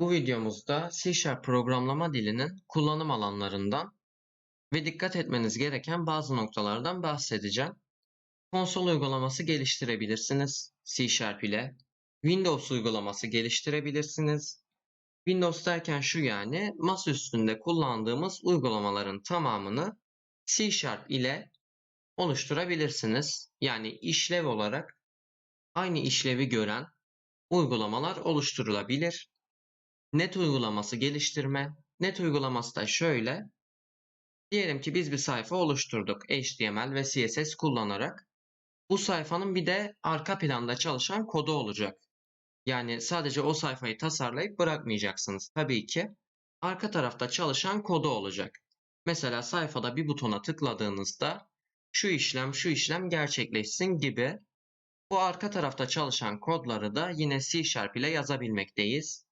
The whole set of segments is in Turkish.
Bu videomuzda C programlama dilinin kullanım alanlarından ve dikkat etmeniz gereken bazı noktalardan bahsedeceğim. Konsol uygulaması geliştirebilirsiniz C ile. Windows uygulaması geliştirebilirsiniz. Windows derken şu yani masa üstünde kullandığımız uygulamaların tamamını C ile oluşturabilirsiniz. Yani işlev olarak aynı işlevi gören uygulamalar oluşturulabilir. Net uygulaması geliştirme. Net uygulaması da şöyle. Diyelim ki biz bir sayfa oluşturduk HTML ve CSS kullanarak. Bu sayfanın bir de arka planda çalışan kodu olacak. Yani sadece o sayfayı tasarlayıp bırakmayacaksınız. Tabii ki arka tarafta çalışan kodu olacak. Mesela sayfada bir butona tıkladığınızda şu işlem şu işlem gerçekleşsin gibi bu arka tarafta çalışan kodları da yine C Sharp ile yazabilmekteyiz.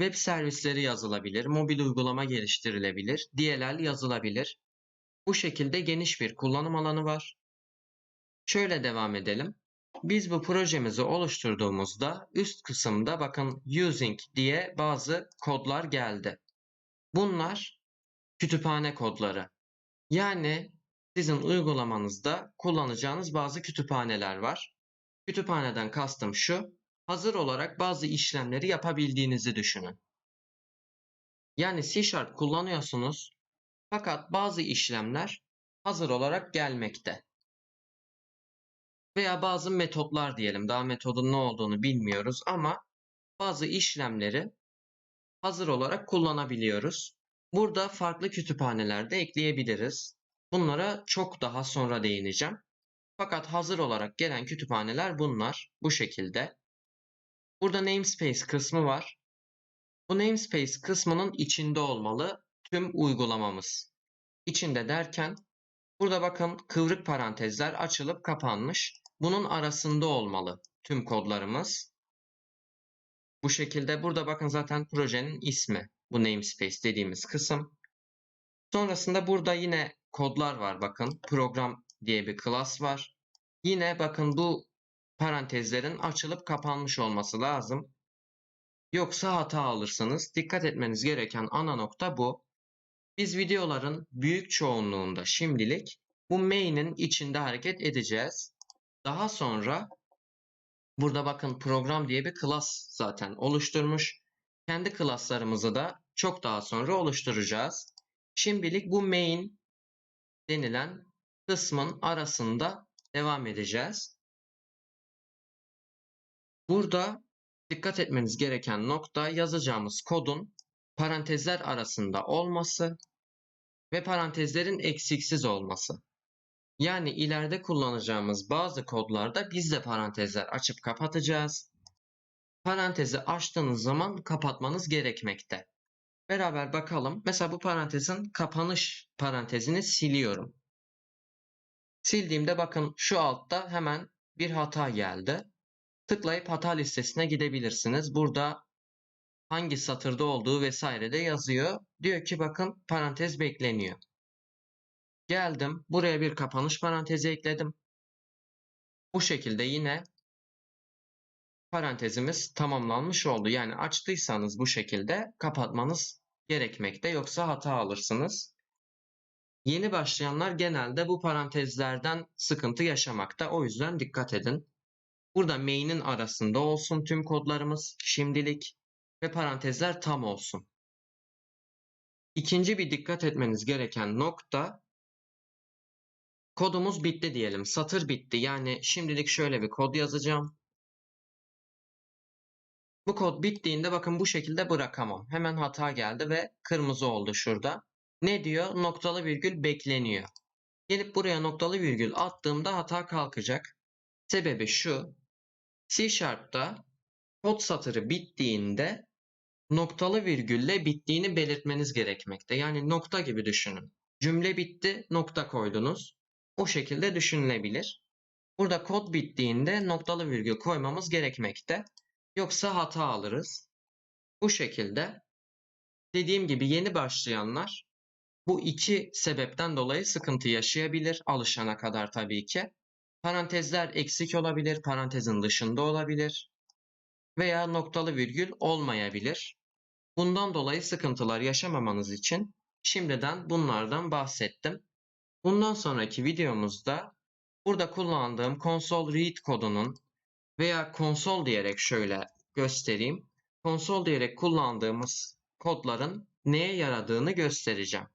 Web servisleri yazılabilir, mobil uygulama geliştirilebilir, DLL yazılabilir. Bu şekilde geniş bir kullanım alanı var. Şöyle devam edelim. Biz bu projemizi oluşturduğumuzda üst kısımda bakın using diye bazı kodlar geldi. Bunlar kütüphane kodları. Yani sizin uygulamanızda kullanacağınız bazı kütüphaneler var. Kütüphaneden kastım şu, hazır olarak bazı işlemleri yapabildiğinizi düşünün. Yani C Sharp kullanıyorsunuz fakat bazı işlemler hazır olarak gelmekte. Veya bazı metotlar diyelim. Daha metodun ne olduğunu bilmiyoruz ama bazı işlemleri hazır olarak kullanabiliyoruz. Burada farklı kütüphaneler de ekleyebiliriz. Bunlara çok daha sonra değineceğim. Fakat hazır olarak gelen kütüphaneler bunlar. Bu şekilde. Burada namespace kısmı var. Bu namespace kısmının içinde olmalı tüm uygulamamız. İçinde derken burada bakın kıvrık parantezler açılıp kapanmış. Bunun arasında olmalı tüm kodlarımız. Bu şekilde burada bakın zaten projenin ismi bu namespace dediğimiz kısım. Sonrasında burada yine kodlar var bakın. Program diye bir class var. Yine bakın bu parantezlerin açılıp kapanmış olması lazım. Yoksa hata alırsınız. Dikkat etmeniz gereken ana nokta bu. Biz videoların büyük çoğunluğunda şimdilik bu main'in içinde hareket edeceğiz. Daha sonra burada bakın program diye bir class zaten oluşturmuş. Kendi class'larımızı da çok daha sonra oluşturacağız. Şimdilik bu main denilen kısmın arasında devam edeceğiz. Burada dikkat etmeniz gereken nokta yazacağımız kodun parantezler arasında olması ve parantezlerin eksiksiz olması. Yani ileride kullanacağımız bazı kodlarda biz de parantezler açıp kapatacağız. Parantezi açtığınız zaman kapatmanız gerekmekte. Beraber bakalım. Mesela bu parantezin kapanış parantezini siliyorum. Sildiğimde bakın şu altta hemen bir hata geldi. Tıklayıp hata listesine gidebilirsiniz. Burada hangi satırda olduğu vesaire de yazıyor. Diyor ki bakın parantez bekleniyor. Geldim. Buraya bir kapanış parantezi ekledim. Bu şekilde yine parantezimiz tamamlanmış oldu. Yani açtıysanız bu şekilde kapatmanız gerekmekte yoksa hata alırsınız. Yeni başlayanlar genelde bu parantezlerden sıkıntı yaşamakta. O yüzden dikkat edin. Burada main'in arasında olsun tüm kodlarımız şimdilik ve parantezler tam olsun. İkinci bir dikkat etmeniz gereken nokta kodumuz bitti diyelim. Satır bitti. Yani şimdilik şöyle bir kod yazacağım. Bu kod bittiğinde bakın bu şekilde bırakamam. Hemen hata geldi ve kırmızı oldu şurada. Ne diyor? Noktalı virgül bekleniyor. Gelip buraya noktalı virgül attığımda hata kalkacak. Sebebi şu. C Sharp'ta kod satırı bittiğinde noktalı virgülle bittiğini belirtmeniz gerekmekte. Yani nokta gibi düşünün. Cümle bitti, nokta koydunuz. O şekilde düşünülebilir. Burada kod bittiğinde noktalı virgül koymamız gerekmekte. Yoksa hata alırız. Bu şekilde dediğim gibi yeni başlayanlar bu iki sebepten dolayı sıkıntı yaşayabilir alışana kadar tabii ki. Parantezler eksik olabilir, parantezin dışında olabilir. veya noktalı virgül olmayabilir. Bundan dolayı sıkıntılar yaşamamanız için şimdiden bunlardan bahsettim. Bundan sonraki videomuzda burada kullandığım console read kodunun veya konsol diyerek şöyle göstereyim. Konsol diyerek kullandığımız kodların neye yaradığını göstereceğim.